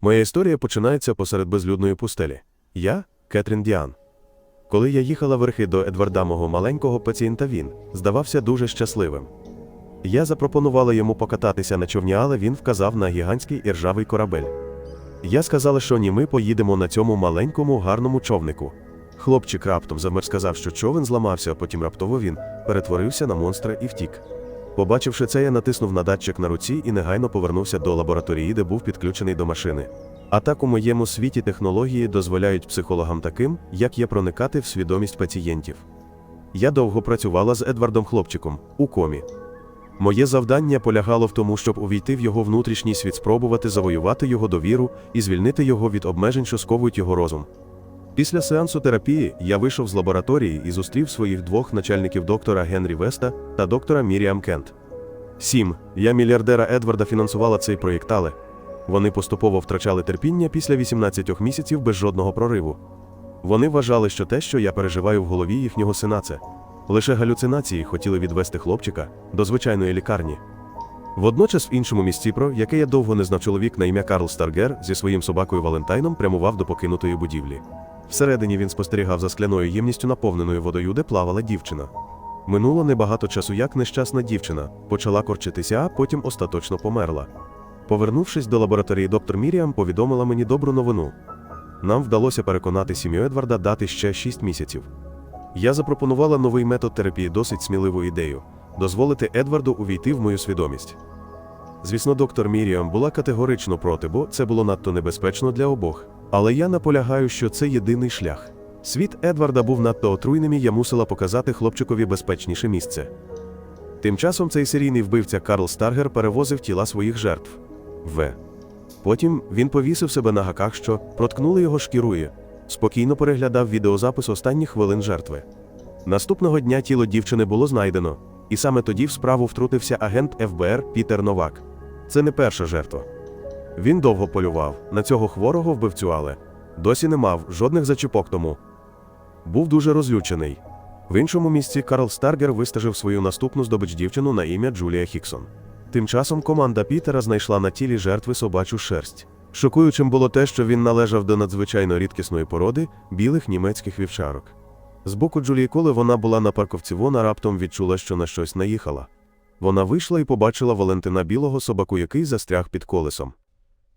Моя історія починається посеред безлюдної пустелі. Я Кетрін Діан. Коли я їхала верхи до Едварда мого маленького пацієнта, він здавався дуже щасливим. Я запропонувала йому покататися на човні, але він вказав на гігантський іржавий корабель. Я сказала, що ні, ми поїдемо на цьому маленькому гарному човнику. Хлопчик раптом замер сказав, що човен зламався, а потім раптово він перетворився на монстра і втік. Побачивши це, я натиснув на датчик на руці і негайно повернувся до лабораторії, де був підключений до машини. А так у моєму світі технології дозволяють психологам таким, як я проникати в свідомість пацієнтів. Я довго працювала з Едвардом хлопчиком у комі. Моє завдання полягало в тому, щоб увійти в його внутрішній світ, спробувати завоювати його довіру і звільнити його від обмежень, що сковують його розум. Після сеансу терапії я вийшов з лабораторії і зустрів своїх двох начальників доктора Генрі Веста та доктора Міріам Кент. Сім. Я мільярдера Едварда фінансувала цей проєкт, але вони поступово втрачали терпіння після 18 місяців без жодного прориву. Вони вважали, що те, що я переживаю в голові їхнього сина, це лише галюцинації хотіли відвести хлопчика до звичайної лікарні. Водночас в іншому місці, про яке я довго не знав чоловік на ім'я Карл Старгер зі своїм собакою Валентайном прямував до покинутої будівлі. Всередині він спостерігав за скляною ємністю наповненою водою, де плавала дівчина. Минуло небагато часу, як нещасна дівчина почала корчитися, а потім остаточно померла. Повернувшись до лабораторії, доктор Міріам повідомила мені добру новину. Нам вдалося переконати сім'ю Едварда дати ще 6 місяців. Я запропонувала новий метод терапії, досить сміливу ідею дозволити Едварду увійти в мою свідомість. Звісно, доктор Міріам була категорично проти, бо це було надто небезпечно для обох. Але я наполягаю, що це єдиний шлях. Світ Едварда був надто отруйним, і я мусила показати хлопчикові безпечніше місце. Тим часом цей серійний вбивця Карл Старгер перевозив тіла своїх жертв. В. Потім він повісив себе на гаках, що проткнули його шкірою, спокійно переглядав відеозапис останніх хвилин жертви. Наступного дня тіло дівчини було знайдено, і саме тоді в справу втрутився агент ФБР Пітер Новак. Це не перша жертва. Він довго полював на цього хворого вбивцю, але досі не мав жодних зачіпок тому. Був дуже розлючений. В іншому місці Карл Старгер вистежив свою наступну здобич дівчину на ім'я Джулія Хіксон. Тим часом команда Пітера знайшла на тілі жертви собачу шерсть. Шокуючим було те, що він належав до надзвичайно рідкісної породи білих німецьких вівчарок. З боку Джулії, коли вона була на парковці, вона раптом відчула, що на щось наїхала. Вона вийшла і побачила Валентина білого собаку, який застряг під колесом.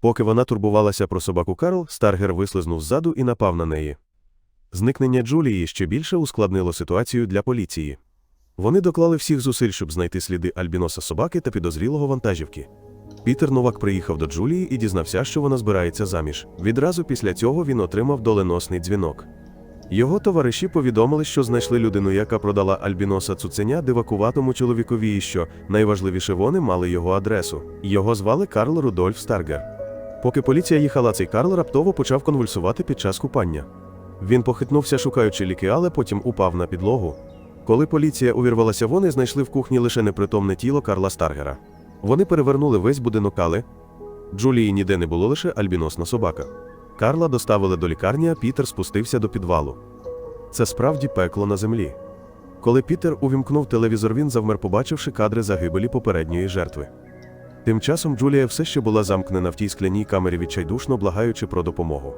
Поки вона турбувалася про собаку Карл, Старгер вислизнув ззаду і напав на неї. Зникнення Джулії ще більше ускладнило ситуацію для поліції. Вони доклали всіх зусиль, щоб знайти сліди альбіноса собаки та підозрілого вантажівки. Пітер Новак приїхав до Джулії і дізнався, що вона збирається заміж. Відразу після цього він отримав доленосний дзвінок. Його товариші повідомили, що знайшли людину, яка продала альбіноса цуценя дивакуватому чоловікові, і що найважливіше вони мали його адресу. Його звали Карл Рудольф Старгер. Поки поліція їхала, цей Карл раптово почав конвульсувати під час купання. Він похитнувся, шукаючи ліки, але потім упав на підлогу. Коли поліція увірвалася, вони знайшли в кухні лише непритомне тіло Карла Старгера. Вони перевернули весь будинок але Джулії ніде не було лише альбіносна собака. Карла доставили до лікарні, а Пітер спустився до підвалу. Це справді пекло на землі. Коли Пітер увімкнув телевізор, він завмер, побачивши кадри загибелі попередньої жертви. Тим часом Джулія все ще була замкнена в тій скляній камері відчайдушно благаючи про допомогу.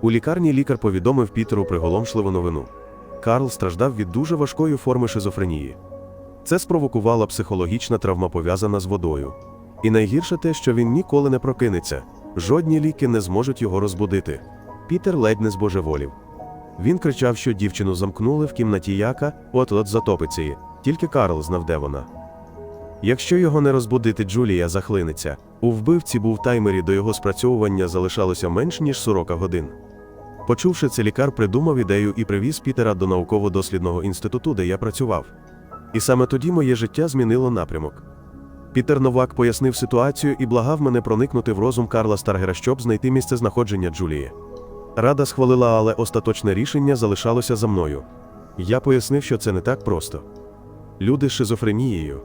У лікарні лікар повідомив Пітеру приголомшливу новину. Карл страждав від дуже важкої форми шизофренії. Це спровокувала психологічна травма пов'язана з водою. І найгірше те, що він ніколи не прокинеться, жодні ліки не зможуть його розбудити. Пітер ледь не збожеволів. Він кричав, що дівчину замкнули в кімнаті яка от-от затопиться її. Тільки Карл знав, де вона. Якщо його не розбудити, Джулія захлинеться. У вбивці був таймері до його спрацьовування залишалося менш ніж 40 годин. Почувши це, лікар придумав ідею і привіз Пітера до науково-дослідного інституту, де я працював. І саме тоді моє життя змінило напрямок. Пітер Новак пояснив ситуацію і благав мене проникнути в розум Карла Старгера, щоб знайти місце знаходження Джулії. Рада схвалила, але остаточне рішення залишалося за мною. Я пояснив, що це не так просто. Люди з шизофренією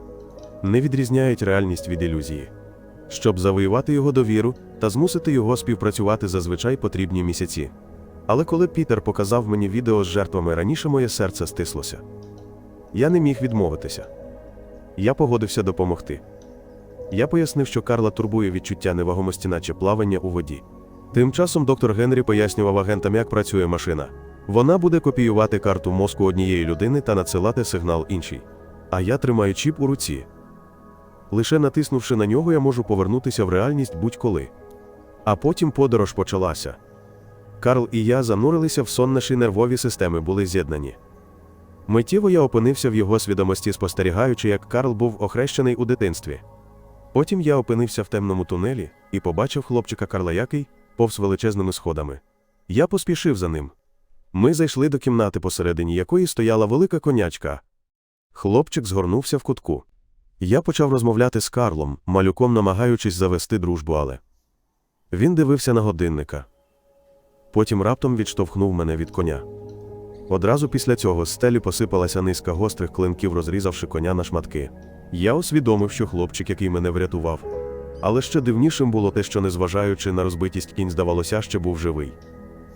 не відрізняють реальність від ілюзії. Щоб завоювати його довіру та змусити його співпрацювати зазвичай потрібні місяці. Але коли Пітер показав мені відео з жертвами раніше, моє серце стислося. Я не міг відмовитися. Я погодився допомогти. Я пояснив, що Карла турбує відчуття невагомості, наче плавання у воді. Тим часом доктор Генрі пояснював агентам, як працює машина. Вона буде копіювати карту мозку однієї людини та надсилати сигнал іншій. А я тримаю чіп у руці. Лише натиснувши на нього, я можу повернутися в реальність будь-коли. А потім подорож почалася. Карл і я занурилися в сон, наші нервові системи були з'єднані. Миттєво я опинився в його свідомості, спостерігаючи, як Карл був охрещений у дитинстві. Потім я опинився в темному тунелі і побачив хлопчика Карла, який повз величезними сходами. Я поспішив за ним. Ми зайшли до кімнати, посередині якої стояла велика конячка. Хлопчик згорнувся в кутку. Я почав розмовляти з Карлом, малюком намагаючись завести дружбу, але він дивився на годинника. Потім раптом відштовхнув мене від коня. Одразу після цього з стелі посипалася низка гострих клинків, розрізавши коня на шматки. Я усвідомив, що хлопчик, який мене врятував. Але ще дивнішим було те, що, незважаючи на розбитість кінь, здавалося, ще був живий.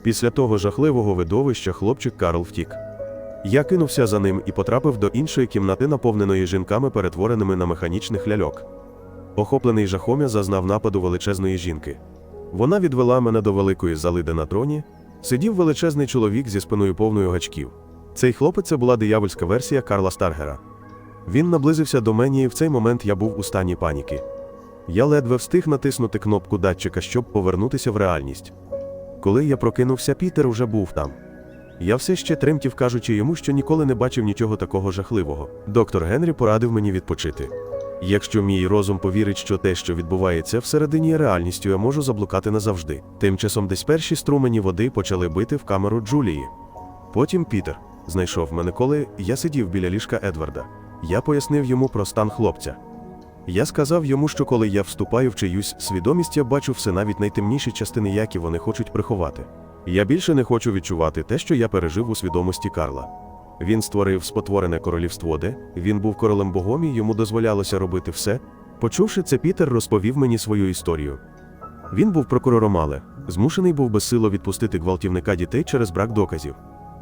Після того жахливого видовища хлопчик Карл втік. Я кинувся за ним і потрапив до іншої кімнати, наповненої жінками, перетвореними на механічних ляльок. Охоплений жахом я зазнав нападу величезної жінки. Вона відвела мене до великої зали, де на троні сидів величезний чоловік зі спиною повною гачків. Цей хлопець була диявольська версія Карла Старгера. Він наблизився до мене, і в цей момент я був у стані паніки. Я ледве встиг натиснути кнопку датчика, щоб повернутися в реальність. Коли я прокинувся, Пітер уже був там. Я все ще тремтів, кажучи йому, що ніколи не бачив нічого такого жахливого. Доктор Генрі порадив мені відпочити. Якщо мій розум повірить, що те, що відбувається всередині є реальністю, я можу заблукати назавжди. Тим часом десь перші струмені води почали бити в камеру Джулії. Потім Пітер знайшов мене, коли я сидів біля ліжка Едварда. Я пояснив йому про стан хлопця. Я сказав йому, що коли я вступаю в чиюсь свідомість, я бачу все навіть найтемніші частини, які вони хочуть приховати. Я більше не хочу відчувати те, що я пережив у свідомості Карла. Він створив спотворене королівство, де він був королем богом і йому дозволялося робити все. Почувши це, Пітер розповів мені свою історію. Він був прокурором, але змушений був безсило відпустити гвалтівника дітей через брак доказів.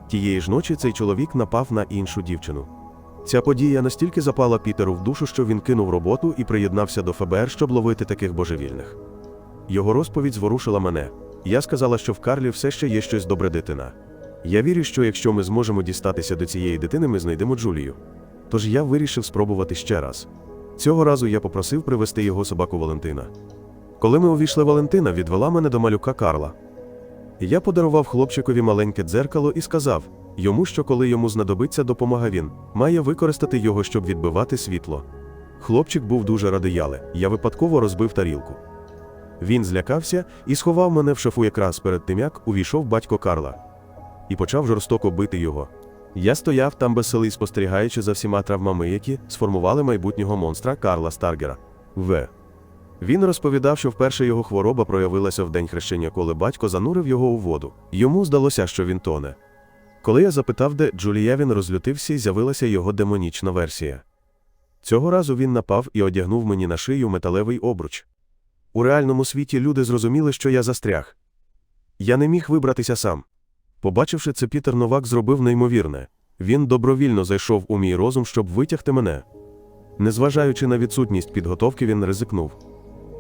Тієї ж ночі цей чоловік напав на іншу дівчину. Ця подія настільки запала Пітеру в душу, що він кинув роботу і приєднався до ФБР, щоб ловити таких божевільних. Його розповідь зворушила мене. Я сказала, що в Карлі все ще є щось добре дитина. Я вірю, що якщо ми зможемо дістатися до цієї дитини, ми знайдемо Джулію. Тож я вирішив спробувати ще раз. Цього разу я попросив привезти його собаку Валентина. Коли ми увійшли, Валентина відвела мене до малюка Карла. Я подарував хлопчикові маленьке дзеркало і сказав йому, що коли йому знадобиться допомога, він має використати його, щоб відбивати світло. Хлопчик був дуже радий, але я випадково розбив тарілку. Він злякався і сховав мене в шафу якраз перед тим, як увійшов батько Карла і почав жорстоко бити його. Я стояв там безсилий, спостерігаючи за всіма травмами, які сформували майбутнього монстра Карла Старгера. В. Він розповідав, що вперше його хвороба проявилася в день хрещення, коли батько занурив його у воду. Йому здалося, що він тоне. Коли я запитав, де Джулія, він розлютився і з'явилася його демонічна версія. Цього разу він напав і одягнув мені на шию металевий обруч. У реальному світі люди зрозуміли, що я застряг. Я не міг вибратися сам. Побачивши це, Пітер Новак зробив неймовірне. Він добровільно зайшов у мій розум, щоб витягти мене. Незважаючи на відсутність підготовки, він ризикнув.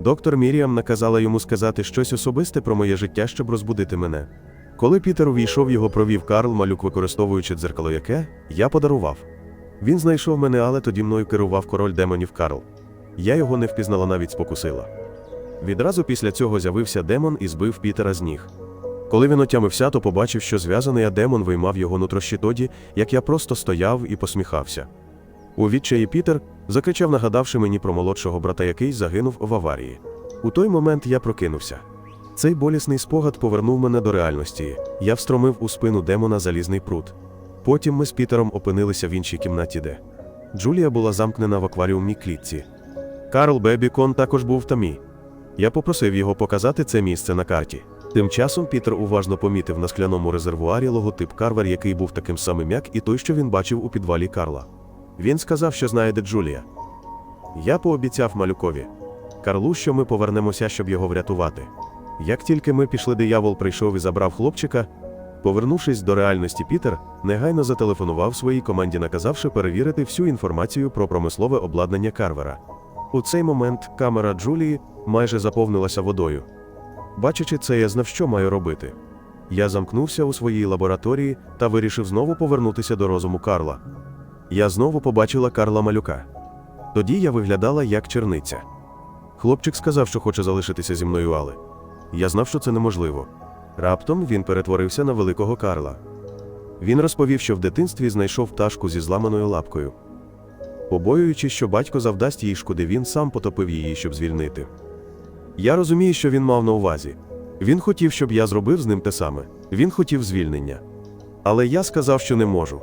Доктор Міріам наказала йому сказати щось особисте про моє життя, щоб розбудити мене. Коли Пітер увійшов, його провів Карл, малюк, використовуючи дзеркало, яке я подарував. Він знайшов мене, але тоді мною керував король демонів Карл. Я його не впізнала, навіть спокусила. Відразу після цього з'явився демон і збив Пітера з ніг. Коли він отямився, то побачив, що зв'язаний демон виймав його нутрощі тоді, як я просто стояв і посміхався. У відчаї Пітер закричав, нагадавши мені про молодшого брата, який загинув в аварії. У той момент я прокинувся. Цей болісний спогад повернув мене до реальності. Я встромив у спину демона залізний прут. Потім ми з Пітером опинилися в іншій кімнаті, де Джулія була замкнена в акваріумній клітці. Карл Бебікон також був там. Я попросив його показати це місце на карті. Тим часом Пітер уважно помітив на скляному резервуарі логотип Карвер, який був таким самим, як і той, що він бачив у підвалі Карла. Він сказав, що знає, де Джулія. Я пообіцяв малюкові Карлу, що ми повернемося, щоб його врятувати. Як тільки ми пішли, диявол прийшов і забрав хлопчика. Повернувшись до реальності, Пітер негайно зателефонував своїй команді, наказавши перевірити всю інформацію про промислове обладнання Карвера. У цей момент камера Джулії майже заповнилася водою. Бачачи це, я знав, що маю робити. Я замкнувся у своїй лабораторії та вирішив знову повернутися до розуму Карла. Я знову побачила Карла малюка. Тоді я виглядала як черниця. Хлопчик сказав, що хоче залишитися зі мною, але я знав, що це неможливо. Раптом він перетворився на великого Карла. Він розповів, що в дитинстві знайшов пташку зі зламаною лапкою. Побоюючись, що батько завдасть їй шкоди, він сам потопив її, щоб звільнити. Я розумію, що він мав на увазі. Він хотів, щоб я зробив з ним те саме. Він хотів звільнення. Але я сказав, що не можу.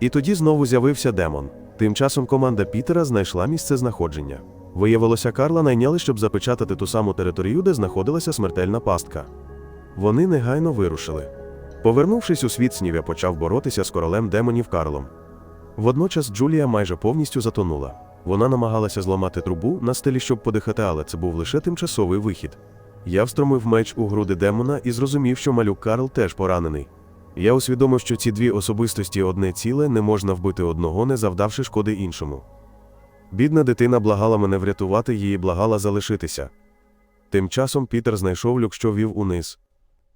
І тоді знову з'явився демон. Тим часом команда Пітера знайшла місце знаходження. Виявилося, Карла найняли, щоб запечатати ту саму територію, де знаходилася смертельна пастка. Вони негайно вирушили. Повернувшись у світ снів, я почав боротися з королем демонів Карлом. Водночас Джулія майже повністю затонула. Вона намагалася зламати трубу на стелі, щоб подихати, але це був лише тимчасовий вихід. Я встромив меч у груди демона і зрозумів, що малюк Карл теж поранений. Я усвідомив, що ці дві особистості одне ціле не можна вбити одного, не завдавши шкоди іншому. Бідна дитина благала мене врятувати її, благала залишитися. Тим часом Пітер знайшов люк, що вів униз.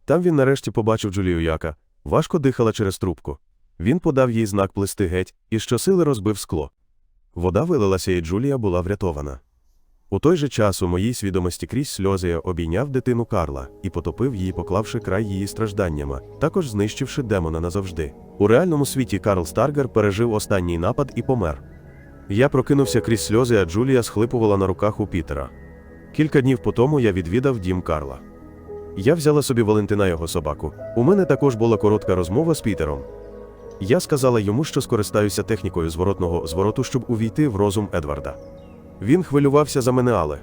Там він нарешті побачив Джулію, яка важко дихала через трубку. Він подав їй знак плисти геть і щосили розбив скло. Вода вилилася, і Джулія була врятована. У той же час у моїй свідомості крізь сльози я обійняв дитину Карла і потопив її, поклавши край її стражданнями, також знищивши демона назавжди. У реальному світі Карл Старгер пережив останній напад і помер. Я прокинувся крізь сльози, а Джулія схлипувала на руках у Пітера. Кілька днів по тому я відвідав дім Карла. Я взяла собі Валентина його собаку. У мене також була коротка розмова з Пітером. Я сказала йому, що скористаюся технікою зворотного звороту, щоб увійти в розум Едварда. Він хвилювався за мене, але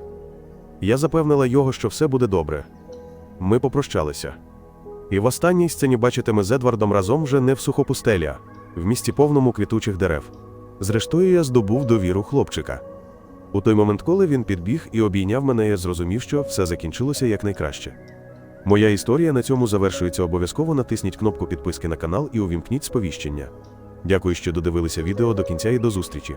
я запевнила його, що все буде добре. Ми попрощалися. І в останній сцені бачите ми з Едвардом разом вже не в сухопустелі, а в місті повному квітучих дерев. Зрештою, я здобув довіру хлопчика. У той момент, коли він підбіг і обійняв мене, я зрозумів, що все закінчилося якнайкраще. Моя історія на цьому завершується. Обов'язково натисніть кнопку підписки на канал і увімкніть сповіщення. Дякую, що додивилися відео до кінця і до зустрічі.